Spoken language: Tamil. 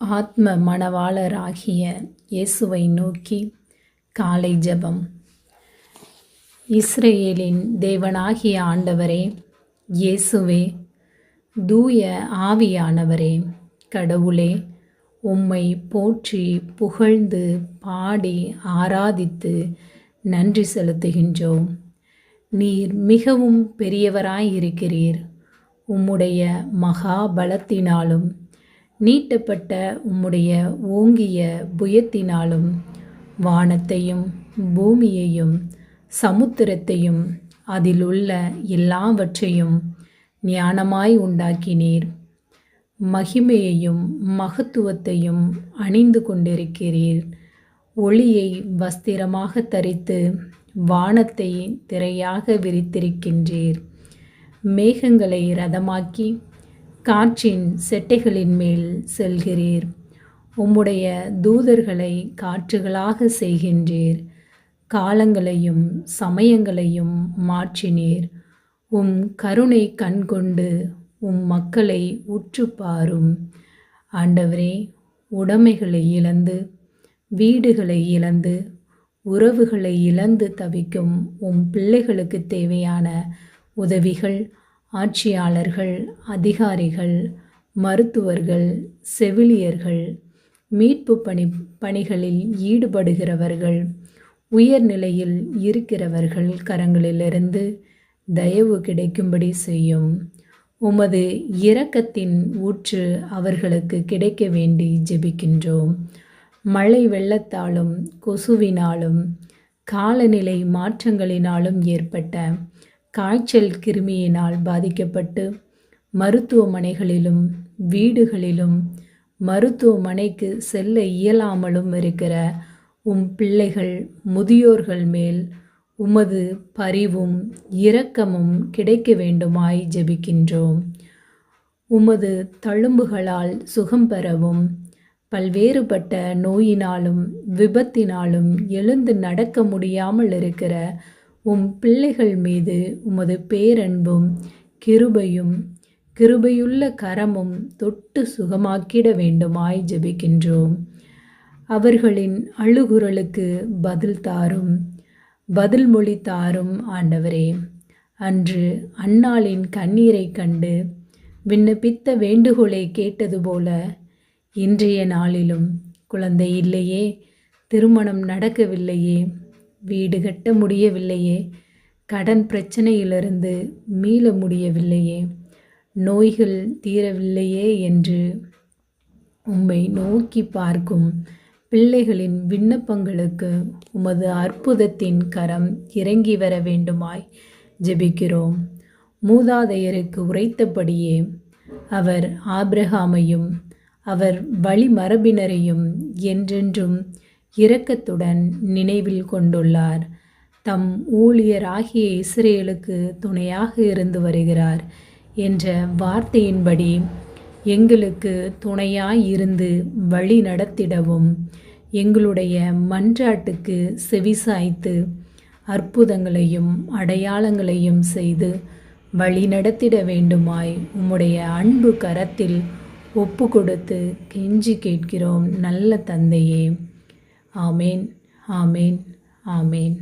ஆத்ம மணவாளராகிய இயேசுவை நோக்கி காலை ஜெபம். இஸ்ரேலின் தேவனாகிய ஆண்டவரே இயேசுவே தூய ஆவியானவரே கடவுளே உம்மை போற்றி புகழ்ந்து பாடி ஆராதித்து நன்றி செலுத்துகின்றோம். நீர் மிகவும் பெரியவராயிருக்கிறீர். உம்முடைய மகாபலத்தினாலும் நீட்டப்பட்ட உம்முடைய ஓங்கிய புயத்தினாலும் வானத்தையும் பூமியையும் சமுத்திரத்தையும் அதிலுள்ள எல்லாவற்றையும் ஞானமாய் உண்டாக்கினீர். மகிமையையும் மகத்துவத்தையும் அணிந்து கொண்டிருக்கிறீர். ஒளியை வஸ்திரமாக தரித்து வானத்தை திரையாக விரித்திருக்கின்றீர். மேகங்களை ரதமாக்கி காற்றின் செட்டைகளின் மேல் செல்கிறீர். உம்முடைய தூதர்களை காற்றுகளாக செய்கின்றீர். காலங்களையும் சமயங்களையும் மாற்றினீர். உம் கருணை கண்கொண்டு உம் மக்களை உற்று பாரும் ஆண்டவரே உடைமைகளை இழந்து வீடுகளை இழந்து உறவுகளை இழந்து தவிக்கும் உம் பிள்ளைகளுக்கு தேவையான உதவிகள் ஆட்சியாளர்கள் அதிகாரிகள் மருத்துவர்கள் செவிலியர்கள் மீட்பு பணி பணிகளில் ஈடுபடுகிறவர்கள் உயர்நிலையில் இருக்கிறவர்கள் கரங்களிலிருந்து தயவு கிடைக்கும்படி செய்யும். உமது இரக்கத்தின் ஊற்று அவர்களுக்கு கிடைக்க வேண்டி ஜெபிக்கின்றோம். மழை வெள்ளத்தாலும் கொசுவினாலும் காலநிலை மாற்றங்களினாலும் ஏற்பட்ட காய்ச்சல் கிருமியினால் பாதிக்கப்பட்டு மருத்துவமனைகளிலும் வீடுகளிலும் மருத்துவமனைக்கு செல்ல இயலாமலும் இருக்கிற உம் பிள்ளைகள் முதியோர்கள் மேல் உமது பரிவும் இரக்கமும் கிடைக்க வேண்டுமாய் ஜெபிக்கின்றோம். உமது தழும்புகளால் சுகம் பெறவும் பல்வேறுபட்ட நோயினாலும் விபத்தினாலும் எழுந்து நடக்க முடியாமல் இருக்கிற உம் பிள்ளைகள் மீது உமது பேரன்பும் கிருபையும் கிருபையுள்ள கரமும் தொட்டு சுகமாக்கிட வேண்டுமாய் ஜெபிக்கின்றோம். அவர்களின் அழுகுரலுக்கு பதில் தாரும் பதில் மொழி தாரும் ஆண்டவரே. அன்று அன்னாளின் கண்ணீரை கண்டு விண்ணப்பித்த வேண்டுகோளை கேட்டது போல இன்றைய நாளிலும் குழந்தை இல்லையே திருமணம் நடக்கவில்லையே வீடு கட்ட முடியவில்லையே. கடன் பிரச்சனையிலிருந்து மீள முடியவில்லையே. நோய்கள் தீரவில்லையே என்று உம்மை நோக்கி பார்க்கும் பிள்ளைகளின் விண்ணப்பங்களுக்கு உமது அற்புதத்தின் கரம் இறங்கி வர வேண்டுமாய் ஜெபிக்கிறோம். மூதாதையருக்கு உரைத்தபடியே அவர் ஆபிரகாமையும் அவர் வழிமரபினரையும் என்றென்றும் இரக்கத்துடன் நினைவில் கொண்டுள்ளார். தம் ஊழியராகிய இஸ்ரேலுக்கு துணையாக இருந்து வருகிறார் என்ற வார்த்தையின்படி எங்களுக்கு துணையாய் இருந்து வழி நடத்திடவும் எங்களுடைய மன்றாட்டுக்கு செவிசாய்த்து அற்புதங்களையும் அடையாளங்களையும் செய்து வழி நடத்திட வேண்டுமாய் உம்முடைய அன்பு கரத்தில் ஒப்பு கொடுத்து கெஞ்சி கேட்கிறோம். நல்ல தந்தையே ஆமேன் ஆமேன் ஆமேன்